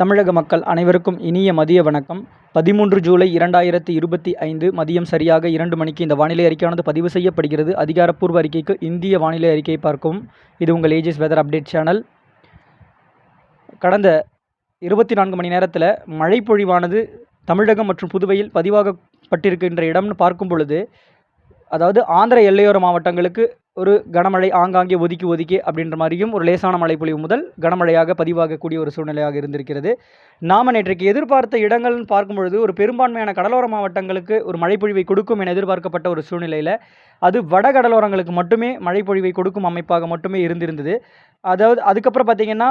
தமிழக மக்கள் அனைவருக்கும் இனிய மதிய வணக்கம். பதிமூன்று ஜூலை இரண்டாயிரத்தி இருபத்தி ஐந்து மதியம் சரியாக இரண்டு மணிக்கு இந்த வானிலை அறிக்கையானது பதிவு செய்யப்படுகிறது. அதிகாரப்பூர்வ அறிக்கைக்கு இந்திய வானிலை அறிக்கையை பார்க்கும் இது உங்கள் ஏஜிஸ் வெதர் அப்டேட் சேனல் கடந்த இருபத்தி நான்கு மணி நேரத்தில் மழை பொழிவானது தமிழகம் மற்றும் புதுவையில் பதிவாகப்பட்டிருக்கின்ற இடம்னு பார்க்கும் பொழுது அதாவது ஆந்திர எல்லையோர மாவட்டங்களுக்கு ஒரு கனமழை ஆங்காங்கே ஒதுக்கி ஒதுக்கி அப்படின்ற மாதிரியும் ஒரு லேசான மழை பொழிவு முதல் கனமழையாக பதிவாகக்கூடிய ஒரு சூழ்நிலையாக இருந்திருக்கிறது. நாம் நேற்றைக்கு எதிர்பார்த்த இடங்கள்னு பார்க்கும் பொழுது ஒரு பெரும்பான்மையான கடலோர மாவட்டங்களுக்கு ஒரு மழைப்பொழிவை கொடுக்கும் என எதிர்பார்க்கப்பட்ட ஒரு சூழ்நிலையில் அது வட கடலோரங்களுக்கு மட்டுமே மழைப்பொழிவை கொடுக்கும் அமைப்பாக மட்டுமே இருந்திருந்தது. அதாவது அதுக்கப்புறம் பார்த்திங்கன்னா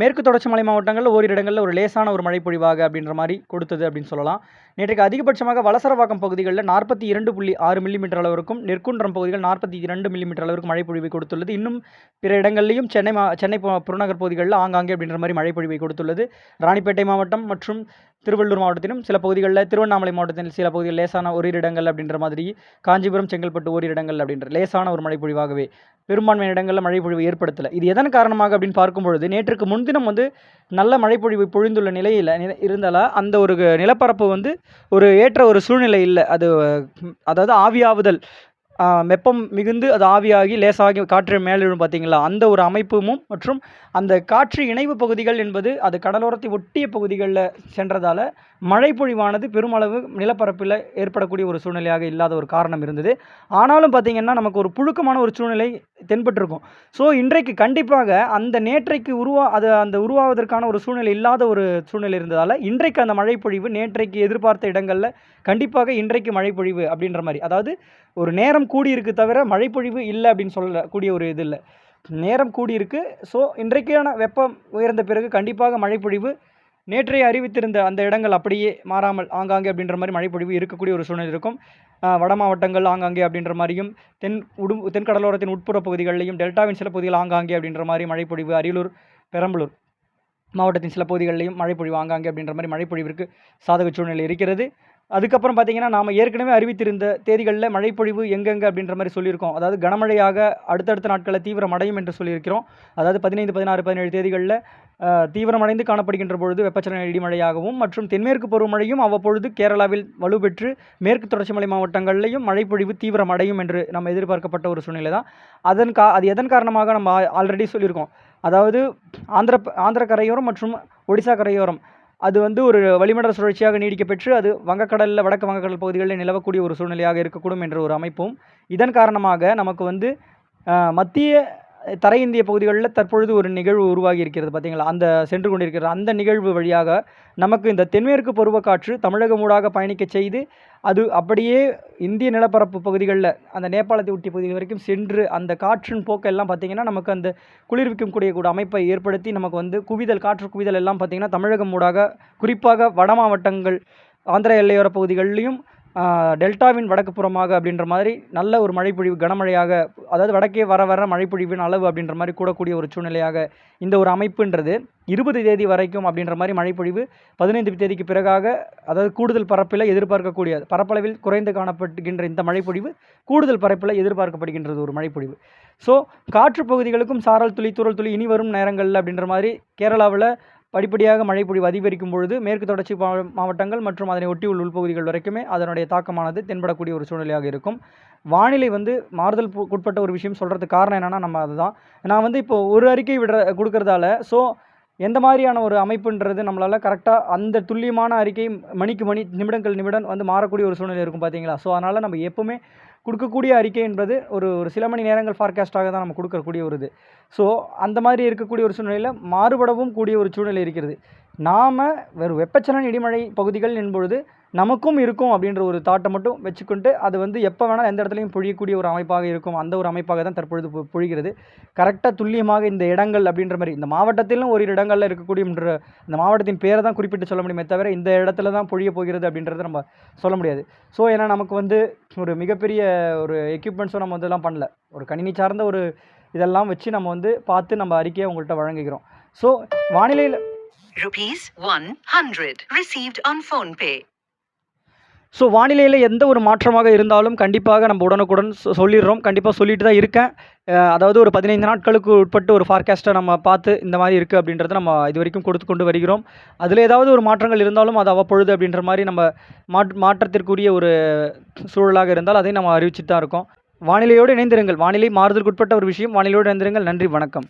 மேற்கு தொடர்ச்சி மலை மாவட்டங்களில் ஓரிரு இடங்களில் ஒரு லேசான ஒரு மழை பொழிவாக அப்படின்ற மாதிரி கொடுத்தது அப்படின்னு சொல்லலாம். நேற்றைக்கு அதிகபட்சமாக வலசரவாக்கம் பகுதிகளில் நாற்பத்தி இரண்டு புள்ளி ஆறு மில்லிமீட்டர் அளவிற்கும் நெற்குன்றம் பகுதிகள் நாற்பத்தி இரண்டு மில்லிமீட்டர் அளவிற்கு மழை பொழிவை கொடுத்துள்ளது. இன்னும் பிற இடங்கள்லையும் சென்னை மா சென்னை புறநகர் பகுதிகளில் ஆங்காங்கே அப்படின்ற மாதிரி மழை பொழிவை கொடுத்துள்ளது. ராணிப்பேட்டை மாவட்டம் மற்றும் திருவள்ளூர் மாவட்டத்திலும் சில பகுதிகளில் திருவண்ணாமலை மாவட்டத்தில் சில பகுதிகள் லேசான ஓரிரு இடங்கள் அப்படின்ற மாதிரி காஞ்சிபுரம் செங்கல்பட்டு ஓரிரு இடங்கள் அப்படின்ற லேசான ஒரு மழை பொழிவாகவே பெரும்பான்மையான இடங்களில் மழை பொழிவு ஏற்படுத்தலை. இது எதன் காரணமாக அப்படின்னு பார்க்கும் பொழுது நேற்றுக்கு முன்தினம் வந்து நல்ல மழைப்பொழிவு பொழிந்துள்ள நிலையில் நில- இருந்தால அந்த ஒரு நிலப்பரப்பு வந்து ஒரு ஏற்ற ஒரு சூழ்நிலை இல்லை. அது அதாவது ஆவியாவுதல் வெப்பம் மிகுந்து அது ஆவியாகி லேசாகி காற்று மேலெழும் பார்த்தீங்களா? அந்த ஒரு அமைப்பும் மற்றும் அந்த காற்று இணைவு பகுதிகள் என்பது அது கடலோரத்தை ஒட்டிய பகுதிகளில் சென்றதால் மழைப்பொழிவானது பெருமளவு நிலப்பரப்பில் ஏற்படக்கூடிய ஒரு சூழ்நிலையாக இல்லாத ஒரு காரணம் இருந்தது. ஆனாலும் பார்த்தீங்கன்னா நமக்கு ஒரு புழுக்கமான ஒரு சூழ்நிலை தென்பட்டிருக்கும். ஸோ இன்றைக்கு கண்டிப்பாக அந்த நேற்றைக்கு உருவா அது அந்த உருவாவதற்கான ஒரு சூழ்நிலை இல்லாத ஒரு சூழ்நிலை இருந்ததால் இன்றைக்கு அந்த மழைப்பொழிவு நேற்றைக்கு எதிர்பார்த்த இடங்களில் கண்டிப்பாக இன்றைக்கு மழைப்பொழிவு அப்படின்ற மாதிரி. அதாவது ஒரு நேரம் கூடியிருக்கு தவிர மழைப்பொழிவு இல்லை அப்படின்னு சொல்லக்கூடிய ஒரு இது இல்லை. நேரம் கூடியிருக்கு. ஸோ இன்றைக்கான வெப்பம் உயர்ந்த பிறகு கண்டிப்பாக மழைப்பொழிவு நேற்றைய அறிவித்திருந்த அந்த இடங்கள் அப்படியே மாறாமல் ஆங்காங்கே அப்படின்ற மாதிரி மழைப்பொழிவு இருக்கக்கூடிய ஒரு சூழ்நிலை இருக்கும். வட மாவட்டங்கள் ஆங்காங்கே அப்படின்ற மாதிரியும் தென் உடும் தென்கடலோரத்தின் உட்புற பகுதிகளிலையும் டெல்டாவின் சில பகுதிகள் ஆங்காங்கே அப்படின்ற மாதிரி மழைப்பொழிவு அரியலூர் பெரம்பலூர் மாவட்டத்தின் சில பகுதிகளிலையும் மழைப்பொழிவு ஆங்காங்கே அப்படின்ற மாதிரி மழைப்பொழிவிற்கு சாதக சூழ்நிலை இருக்கிறது. அதுக்கப்புறம் பார்த்தீங்கன்னா நாம் ஏற்கனவே அறிவித்திருந்த தேதிகளில் மழைப்பொழிவு எங்கெங்கே அப்படின்ற மாதிரி சொல்லியிருக்கோம். அதாவது கனமழையாக அடுத்தடுத்த நாட்களில் தீவிரமடையும் என்று சொல்லியிருக்கிறோம். அதாவது பதினைந்து பதினாறு பதினேழு தேதிகளில் தீவிரமடைந்து காணப்படுகின்ற பொழுது வெப்பச்சலன இடிமழையாகவும் மற்றும் தென்மேற்கு பருவமழையும் அவ்வப்பொழுது கேரளாவில் வலுப்பெற்று மேற்கு தொடர்ச்சி மலை மாவட்டங்களிலையும் மழைப்பொழிவு தீவிரமடையும் என்று நம்ம எதிர்பார்க்கப்பட்ட ஒரு சூழ்நிலை தான். அதன் கா அது எதன் காரணமாக நம்ம ஆல்ரெடி சொல்லியிருக்கோம். அதாவது ஆந்திர ஆந்திர கரையோரம் மற்றும் ஒடிசா கரையோரம். அது வந்து ஒரு வளிமண்டல சுழற்சியாக நீடிக்கப்பெற்று அது வங்கக்கடலில் வடக்கு வங்கக்கடல் பகுதிகளில் நிலவக்கூடிய ஒரு சூழ்நிலையாக இருக்கக்கூடும் என்ற ஒரு அமைப்பும் இதன் காரணமாக நமக்கு வந்து மத்திய தரை இந்திய பகுதிகளில் தற்பொழுது ஒரு நிகழ்வு உருவாகி இருக்கிறது பார்த்தீங்களா? அந்த சென்று கொண்டிருக்கிற அந்த நிகழ்வு வழியாக நமக்கு இந்த தென்மேற்கு பருவக்காற்று தமிழகம் ஊடாக பயணிக்க செய்து அது அப்படியே இந்திய நிலப்பரப்பு பகுதிகளில் அந்த நேபாளத்தை ஒட்டிய பகுதிகள் வரைக்கும் சென்று அந்த காற்றின் போக்கெல்லாம் பார்த்திங்கன்னா நமக்கு அந்த குளிர்விக்கும் கூடிய கூட அமைப்பை ஏற்படுத்தி நமக்கு வந்து குவிதல் காற்று குவிதல் எல்லாம் பார்த்திங்கன்னா தமிழகம் ஊடாக குறிப்பாக வட மாவட்டங்கள் ஆந்திர எல்லையோர பகுதிகளிலையும் டெல்டாவின் வடக்கு புறமாக அப்படின்ற மாதிரி நல்ல ஒரு மழைப்பொழிவு கனமழையாக அதாவது வடக்கே வர வர மழைப்பொழிவின் அளவு அப்படின்ற மாதிரி கூடக்கூடிய ஒரு சூழ்நிலையாக இந்த ஒரு அமைப்புன்றது. இருபது தேதி வரைக்கும் அப்படின்ற மாதிரி மழைப்பொழிவு பதினைந்து தேதிக்கு பிறகாக அதாவது கூடுதல் பரப்பில் எதிர்பார்க்கக்கூடிய பரப்பளவில் குறைந்து காணப்படுகின்ற இந்த மழைப்பொழிவு கூடுதல் பரப்பில் எதிர்பார்க்கப்படுகின்றது ஒரு மழைப்பொழிவு. ஸோ காற்று பகுதிகளுக்கும் சாரல் துளி தூரல் துளி இனி வரும் நேரங்களில் அப்படின்ற மாதிரி கேரளாவில் படிப்படியாக மழைப்பொழிவு அதிகரிக்கும் பொழுது மேற்கு தொடர்ச்சி மாவட்டங்கள் மற்றும் அதனை ஒட்டியுள்ள உள்பகுதிகள் வரைக்குமே அதனுடைய தாக்கமானது தென்படக்கூடிய ஒரு சூழ்நிலையாக இருக்கும். வானிலை வந்து மாறுதல் உட்பட்ட ஒரு விஷயம் சொல்கிறதுக்கு காரணம் என்னென்னா நம்ம அதுதான். நான் வந்து இப்போ ஒரு அறிக்கை விடுற கொடுக்கறதால ஸோ எந்த மாதிரியான ஒரு அமைப்புன்றது நம்மளால் கரெக்டாக அந்த துல்லியமான அறிக்கை மணிக்கு மணி நிமிடங்கள் நிமிடம் வந்து மாறக்கூடிய ஒரு சூழ்நிலை இருக்கும் பார்த்தீங்களா ஸோ அதனால் நம்ம எப்போவுமே கொடுக்கக்கூடிய அறிக்கை என்பது ஒரு ஒரு சில மணி நேரங்கள் ஃபார்காஸ்டாக தான் நம்ம கொடுக்கக்கூடிய ஒரு இது. ஸோ அந்த மாதிரி இருக்கக்கூடிய ஒரு சூழ்நிலையில் மாறுபடவும் கூடிய ஒரு சூழ்நிலை இருக்கிறது. நாம் வெறும் வெப்பச்சலன இடிமழை பகுதிகள் என்பொழுது நமக்கும் இருக்கும் அப்படின்ற ஒரு தாட்டை மட்டும் வச்சுக்கொண்டு அது வந்து எப்போ வேணால் எந்த இடத்துலையும் பொழியக்கூடிய ஒரு அமைப்பாக இருக்கும். அந்த ஒரு அமைப்பாக தான் தற்பொழுது பொழிகிறது. கரெக்டாக துல்லியமாக இந்த இடங்கள் அப்படின்ற மாதிரி இந்த மாவட்டத்திலும் ஒரு இடங்களில் இருக்கக்கூடிய இந்த மாவட்டத்தின் பேரை தான் குறிப்பிட்டு சொல்ல முடியுமே தவிர இந்த இடத்துல தான் பொழிய போகிறது அப்படின்றத நம்ம சொல்ல முடியாது. ஸோ ஏன்னா நமக்கு வந்து ஒரு மிகப்பெரிய ஒரு எக்யூப்மெண்ட்ஸும் நம்ம வந்து எல்லாம் பண்ணல. ஒரு கணினி சார்ந்த ஒரு இதெல்லாம் வச்சு நம்ம வந்து பார்த்து நம்ம அறிக்கையை உங்கள்கிட்ட வழங்குகிறோம். ஸோ வானிலையில் Rupees 100 received on PhonePe so வானிலையில் எந்த ஒரு மாற்றமாக இருந்தாலும் கண்டிப்பாக நம்ம உடனுக்குடன் சொல்லிடுறோம். கண்டிப்பாக சொல்லிட்டு தான் இருக்கேன். அதாவது ஒரு பதினைந்து நாட்களுக்கு உட்பட்டு ஒரு ஃபார்காஸ்ட்டை நம்ம பார்த்து இந்த மாதிரி இருக்குது அப்படின்றத நம்ம இது வரைக்கும் கொடுத்து கொண்டு வருகிறோம். அதில் ஏதாவது ஒரு மாற்றங்கள் இருந்தாலும் அது அவ்வப்பொழுது அப்படின்ற மாதிரி நம்ம மாற் மாற்றத்திற்குரிய ஒரு சூழலாக இருந்தால் அதை நம்ம அறிவிச்சுட்டு தான் இருக்கோம். வானிலையோடு இணைந்திருங்கள். வானிலை மாறுதலுக்குட்பட்ட ஒரு விஷயம். வானிலையோடு இணைந்திருங்கள். நன்றி. வணக்கம்.